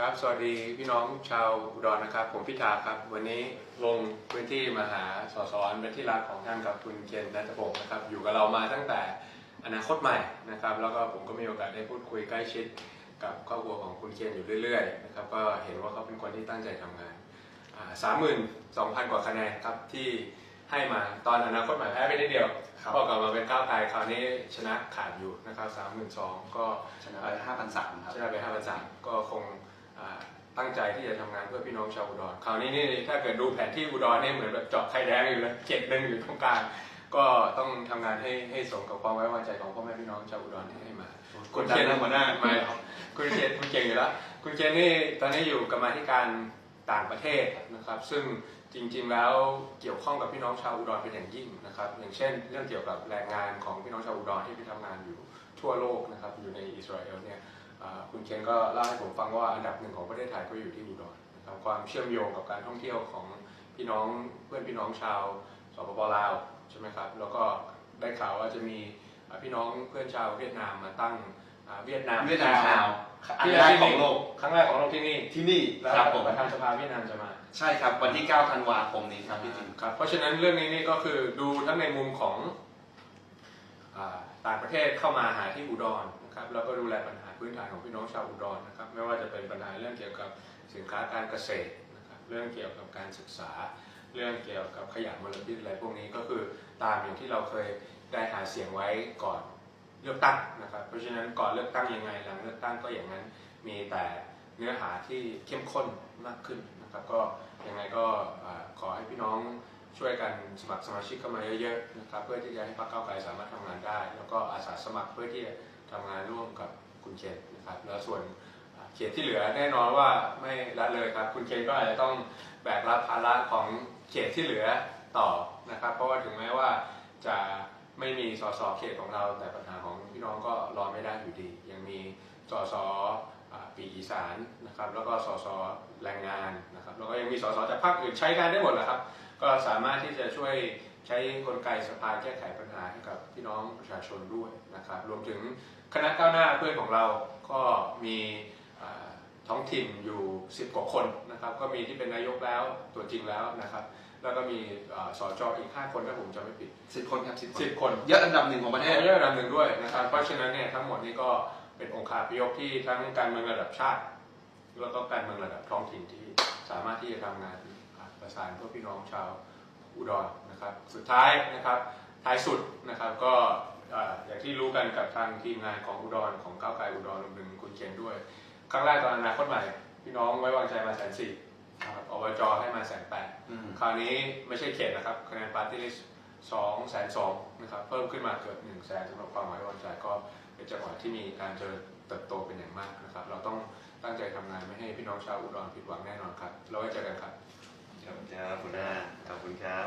ครับสวัสดีพี่น้องชาวอุดรนะครับ ผมพิธาครับ วันนี้ลงพื้นที่มาหาสสอันเป็นที่รักของท่านกับคุณเคนนัทพงศ์นะครับ อยู่กับเรามาตั้งแต่อนาคตใหม่นะครับ แล้วก็ผมก็มีโอกาสได้พูดคุยใกล้ชิดกับครอบครัวของคุณเคนอยู่เรื่อยๆนะครับก็เห็นว่าเขาเป็นคนที่ตั้งใจทำงานสามหมื่นสองพันกว่าคะแนนครับที่ให้มาตอนอนาคตใหม่แพ้ไปนิดเดียวครับก็กลับมาเป็นก้าวไกลคราวนี้ชนะขาดอยู่นะครับสามหมื่นสองก็ชนะไปห้าพันสามครับชนะไปห้าพันสามก็คงอ่า ตั้งใจที่จะทำงานเพื่อพี่น้องชาวอุดรคราวนี้นี่ถ้าเกิดดูแผนที่อุดรเนี่ยเหมือนแบบเจาะไข่แดงอยู่เลยเจ็ดหนึ่งอยู่ตรงกลางก็ต้องทำงานให้ให้สมกับความไว้วางใจของพ่อแม่พี่น้องชาวอุดรที่ให้มากดดันนะหัวหน้าไม่หรอกคุณเจนคุณเก่งอยู่แล้วคุณเจนนี่ตอนนี้อยู่กรรมาธิการต่างประเทศนะครับ ซึ่งจริงๆแล้วเกี่ยวข้องกับพี่น้องชาวอุดรเป็นอย่างยิ่งนะครับ อย่างเช่น เรื่องเกี่ยวกับแรงงานของพี่น้องชาวอุดรที่ไปทำงานอยู่ทั่วโลกนะครับอยู่ในอิสราเอลเนี่ยอ่า คุณเคนก็เล่าให้ผมฟังว่าอันดับหนึ่งของประเทศไทยก็อยู่ที่อุดรนะครับความเชื่อมโยงกับการท่องเที่ยวของพี่น้องเพื่อนพี่น้องชาวสปปลาวใช่ไหมครับแล้วก็ได้ข่าวว่าจะมีอ่าพี่น้องเพื่อนชาวเวียดนามมาตั้งอ่าเวียดนามเวียดนามชาวอันที่แรกที่ของโลกครั้งแรกของโลกที่นี่ที่นี่แล้วครับผมประธานสภาเวียดนามจะมาใช่ครับวันที่ 9 ธันวาคมนี้ครับพี่จิมครับเพราะฉะนั้นเรื่องนี้นี่ก็คือดูทั้งในมุมของอ่า ต่างประเทศเข้ามาหาที่อุดรนะครับแล้วก็ดูแลปัญหาพื้นฐานของพี่น้องชาวอุดรนะครับไม่ว่าจะเป็นปัญหาเรื่องเกี่ยวกับสินค้าการเกษตรนะครับเรื่องเกี่ยวกับการศึกษา เรื่องเกี่ยวกับขยะมลพิษอะไรพวกนี้ก็คือตามอย่างที่เราเคยได้หาเสียงไว้ก่อนเลือกตั้งนะครับเพราะฉะนั้นก่อนเลือกตั้งยังไงหลังเลือกตั้งก็อย่างนั้นมีแต่เนื้อหาที่เข้มข้นมากขึ้นนะครับก็ยังไงก็ขอให้พี่น้อง ช่วยกันสมัครสมาชิกเข้ามาเยอะๆนะครับเพื่อที่จะให้พรรคก้าวไกลสามารถทำงานได้ แล้วก็อาสาสมัครเพื่อที่จะทำงานร่วมกับคุณเคนนะครับแล้วส่วนเขตที่เหลือแน่นอนว่าไม่ละเลยครับ คุณเคนก็อาจจะต้องแบกรับภาระของเขตที่เหลือต่อนะครับ เพราะว่าถึงแม้ว่าจะไม่มีสสเขตของเรา แต่ปัญหาของพี่น้องก็รอไม่ได้อยู่ดี ยังมีสสอปีอีสานนะครับแล้วก็สสแรงงานนะครับแล้วก็ยังมีสสจากภาคอื่นใช้งานได้หมดแหละครับ ก็สามารถที่จะช่วยใช้กลไกสภาแก้ไขปัญหาให้กับพี่น้องประชาชนด้วยนะครับ รวมถึงคณะก้าวหน้าเพื่อนของเราก็มีอ่าท้องถิ่นอยู่ 10 กว่าคนนะครับ ก็มีที่เป็นนายกแล้วตัวจริงแล้วนะครับ แล้วก็มีเอ่อสจอีก 5 คนถ้าผมจำไม่ผิดสิบคนครับสิบคน 10 คน เยอะอันดับหนึ่งของประเทศ เยอะระดับหนึ่งด้วยนะครับ เพราะฉะนั้นเนี่ยทั้งหมดนี้ก็เป็นองค์คาพยพที่ทั้งการเมืองระดับชาติ แล้วก็การเมืองระดับท้องถิ่นที่สามารถที่จะทำงาน ประสานเพื่อพี่น้องชาวอุดรนะครับ สุดท้ายนะครับท้ายสุดนะครับก็เอ่ออย่างที่รู้กันกับทางทีมงานของอุดรของก้าวไกลอุดรรวมถึงคุณเคนด้วยครั้งแรกตอนอนาคตใหม่ พี่น้องไว้วางใจมาแสนสี่ครับอบจให้มาแสนแปดอืมคราวนี้ไม่ใช่เขตนะครับคะแนนปาร์ตี้ลิสสองแสนสองนะครับเพิ่มขึ้นมาเกือบหนึ่งแสนสำหรับความไว้วางใจก็เป็นจังหวะที่มีการเจริญเติบโตเป็นอย่างมากนะครับ เราต้องตั้งใจทำงานไม่ให้พี่น้องชาวอุดรผิดหวังแน่นอนครับเราไว้เจอกันครับ ครับครับหัวหน้าขอบคุณครับ